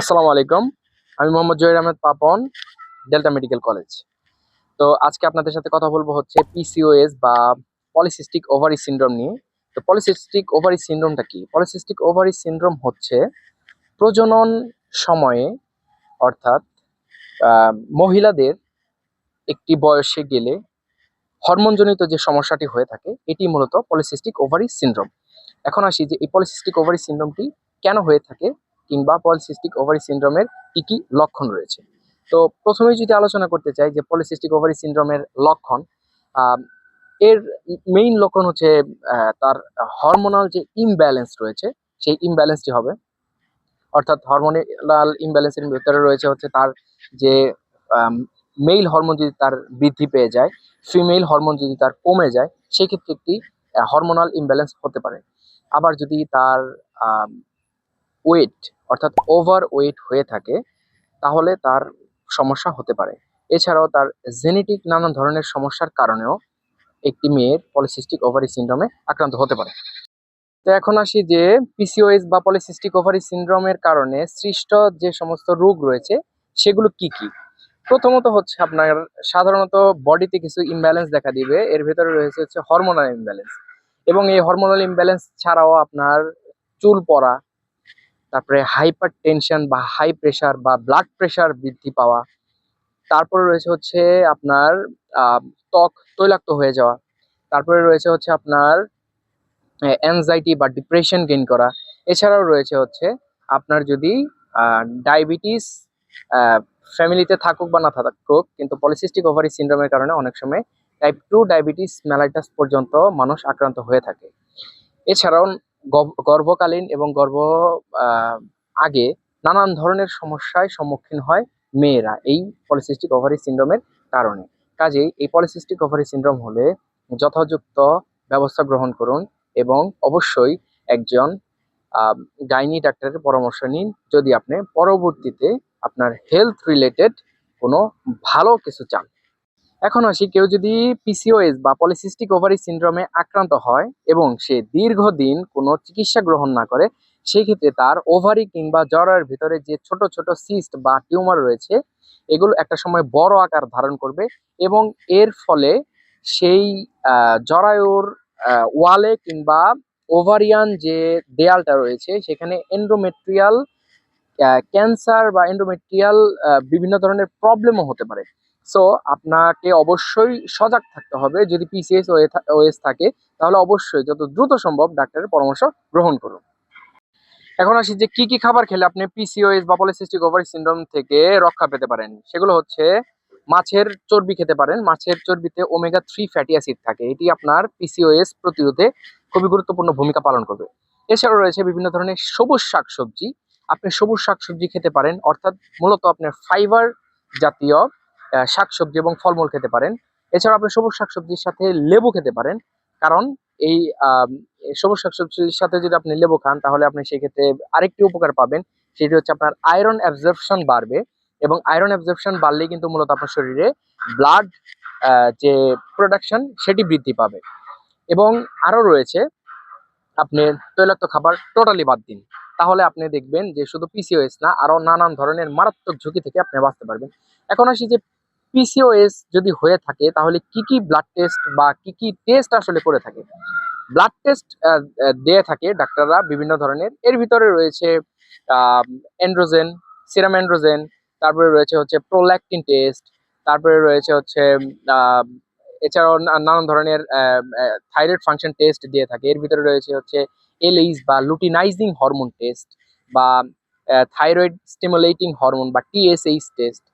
আসসালামু আলাইকুম। আমি Mohammad Zahir Ahmed Papon, Delta medical college. তো আজকে আপনাদের সাথে কথা বলব হচ্ছে পিসিওএস বা পলিসিস্টিক ওভারি সিনড্রোম নিয়ে। তো পলিসিস্টিক ওভারি সিনড্রোমটা কি? পলিসিস্টিক ওভারি সিনড্রোম হচ্ছে প্রজনন সময়ে, অর্থাৎ মহিলাদের একটি বয়সে গেলে হরমোনজনিত যে সমস্যাটি হয়ে থাকে, এটি মূলত পলিসিস্টিক ওভারি সিনড্রোম এখন আসি যে এই পলিসিস্টিক ওভারি সিনড্রোমটি কেন হয়ে থাকে কিংবা পলিসিস্টিক ওভারি সিনড্রোমের কী কী লক্ষণ রয়েছে? তো প্রথমেই যদি আলোচনা করতে চাই যে পলিসিস্টিক ওভারি সিনড্রোমের লক্ষণ এর মেইন লক্ষণ হচ্ছে তার হরমোনাল যে ইমব্যালেন্স রয়েছে, সেই ইমব্যালেন্সটি হবে। অর্থাৎ হরমোনাল ইমব্যালেন্সের ভেতরে রয়েছে হচ্ছে তার যে মেল হরমোন যদি তার বৃদ্ধি পেয়ে যায় ফিমেল হরমোন যদি তার কমে যায়, সেক্ষেত্রে একটি হরমোনাল ইমব্যালেন্স হতে পারে। আবার যদি তার ওয়েট অর্থাৎ ওভার ওয়েট হয়ে থাকে, তাহলে তার সমস্যা হতে পারে। এছাড়াও তার জেনেটিক নানান ধরনের সমস্যার কারণেও একটি মেয়ের পলিসিস্টিক ওভারি সিনড্রোমে আক্রান্ত হতে পারে। তো এখন আসি যে পিসিওএস বা পলিসিস্টিক ওভারি সিনড্রোমের কারণে সৃষ্ট যে সমস্ত রোগ রয়েছে, সেগুলো কি কি? প্রথমত হচ্ছে আপনার সাধারণত বডিতে কিছু ইমব্যালেন্স দেখা দিবে, এর ভেতরে রয়েছে হচ্ছে হরমোনাল ইমব্যালেন্স এবং এই হরমোনাল ইমব্যালেন্স ছাড়াও আপনার চুল পড়া তারপরে হাইপার টেনশন বা হাই প্রেশার বা ব্লাড প্রেশার বৃদ্ধি পাওয়া। তারপরে রয়েছে হচ্ছে আপনার ত্বক তৈলাক্ত হয়ে যাওয়া। তারপরে রয়েছে হচ্ছে আপনার অ্যাংজাইটি বা ডিপ্রেশন গেইন করা। এছাড়াও রয়েছে হচ্ছে আপনার যদি ডায়াবেটিস ফ্যামিলিতে থাকুক বা না থাকুক, কিন্তু পলিসিস্টিক ওভারি সিনড্রোমের কারণে অনেক সময় টাইপ টু ডায়াবেটিস মেলাইটাস পর্যন্ত মানুষ আক্রান্ত হয়ে থাকে। এছাড়াও গর্ভকালীন এবং গর্ভ আগে নানান ধরনের সমস্যায় সম্মুখীন হয় মেয়েরা এই পলিসিস্টিক ওভারি সিনড্রোমের কারণে। কাজেই এই পলিসিস্টিক ওভারি সিনড্রোম হলে যথাযুক্ত ব্যবস্থা গ্রহণ করুন এবং অবশ্যই একজন গাইনি ডাক্তারের পরামর্শ নিন যদি আপনি পরবর্তীতে আপনার হেলথ রিলেটেড কোনো ভালো কিছু চান। এখন আসি কেউ যদি পিসিওএস বা পলিসিস্টিক ওভারি সিন্ড্রোমে আক্রান্ত হয় এবং সে দীর্ঘদিন কোনো চিকিৎসা গ্রহণ না করে সেই ক্ষেত্রে তার ওভারি কিংবা জরায়ের ভিতরে যে ছোট ছোট সিস্ট বা টিউমার রয়েছে, এগুলো একটা সময় বড় আকার ধারণ করবে এবং এর ফলে সেই জরায়ুর ওয়ালে কিংবা ওভারিয়ান যে দেয়ালটা রয়েছে, সেখানে এন্ডোমেট্রিয়াল ক্যান্সার বা এন্ডোমেট্রিয়াল বিভিন্ন ধরনের প্রবলেমও হতে পারে। সো আপনাকে অবশ্যই সজাগ থাকতে হবে। যদি পিসিএস ওএস থাকে, তাহলে অবশ্যই যত দ্রুত সম্ভব ডাক্তারের পরামর্শ গ্রহণ করুন। এখন আসি যে কি কি খাবার খেলে আপনি পিসিওএস বা পলিসিস্টিক ওভারি সিনড্রোম থেকে রক্ষা পেতে পারেন। সেগুলো হচ্ছে মাছের চর্বি খেতে পারেন। মাছের চর্বিতে ওমেগা থ্রি ফ্যাটি অ্যাসিড থাকে। এটি আপনার পিসিওএস প্রতিরোধে খুবই গুরুত্বপূর্ণ ভূমিকা পালন করবে। এছাড়াও রয়েছে বিভিন্ন ধরনের সবুজ শাকসবজি। আপনি সবুজ শাকসবজি খেতে পারেন। অর্থাৎ মূলত আপনার ফাইবার জাতীয় শাকসবজি এবং ফলমূল খেতে পারেন। এছাড়াও আপনি সবুজ শাকসবজির সাথে লেবু খেতে পারেন। কারণ এই সবুজ শাকসবজির সাথে যদি আপনি লেবু খান, তাহলে আপনি সেক্ষেত্রে আরেকটি উপকার পাবেন। সেটি হচ্ছে আপনার আয়রন অ্যাবজর্পশন বাড়বে এবং আয়রন অ্যাবজর্পশন বাড়লেই কিন্তু মূলত আপনার শরীরে ব্লাড যে প্রোডাকশন সেটি বৃদ্ধি পাবে। এবং আরও রয়েছে, আপনি তৈলাক্ত খাবার টোটালি বাদ দিন। তাহলে আপনি দেখবেন যে শুধু পিসিওএস না আরও নানান ধরনের মারাত্মক ঝুঁকি থেকে আপনি বাঁচতে পারবেন। এখন আসি যে পিসিওএস যদি হয়ে থাকে, তাহলে কি কি ব্লাড টেস্ট বা কি কি টেস্ট আসলে করে থাকে? ব্লাড টেস্ট দিয়ে থাকে ডাক্তাররা বিভিন্ন ধরনের। এর ভিতরে রয়েছে এন্ড্রোজেন সিরাম এন্ড্রোজেন তারপরে রয়েছে হচ্ছে প্রোল্যাকটিন টেস্ট তারপরে রয়েছে হচ্ছে এছাড়াও নানান ধরনের থাইরয়েড ফাংশন টেস্ট দিয়ে থাকে। এর ভিতরে রয়েছে হচ্ছে এলএইচ বা লুটিনাইজিং হরমোন টেস্ট বা থাইরয়েড স্টিমুলেটিং হরমোন বা টিএসএইচ টেস্ট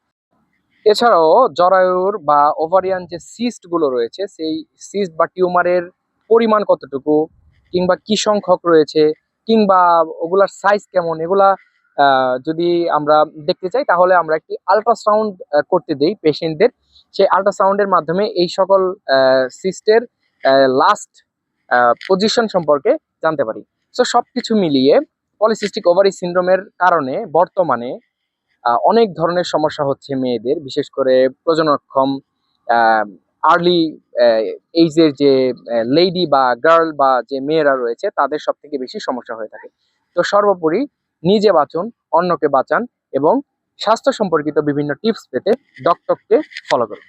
এছাড়াও জরায়ুর বা ওভারিয়ান যে সিস্টগুলো রয়েছে, সেই সিস্ট বা টিউমারের পরিমাণ কতটুকু কিংবা কি সংখ্যক রয়েছে কিংবা ওগুলার সাইজ কেমন, এগুলা যদি আমরা দেখতে চাই, তাহলে আমরা একটি আল্ট্রাসাউন্ড করতে দেই পেশেন্টদের সেই আল্ট্রাসাউন্ডের মাধ্যমে এই সকল সিস্টের লাস্ট পজিশন সম্পর্কে জানতে পারি। সো সব কিছু মিলিয়ে পলিসিস্টিক ওভারি সিন্ড্রোমের কারণে বর্তমানে অনেক ধরনের সমস্যা হচ্ছে মেয়েদের, বিশেষ করে প্রজনক্ষম আর্লি এইজের যে লেডি বা গার্ল বা যে মেয়েরা রয়েছে, তাদের সব থেকে বেশি সমস্যা হয়ে থাকে। তো সর্বোপরি নিজে বাঁচুন, অন্যকে বাঁচান এবং স্বাস্থ্য সম্পর্কিত বিভিন্ন টিপস পেতে ডক্টরকে ফলো করুন।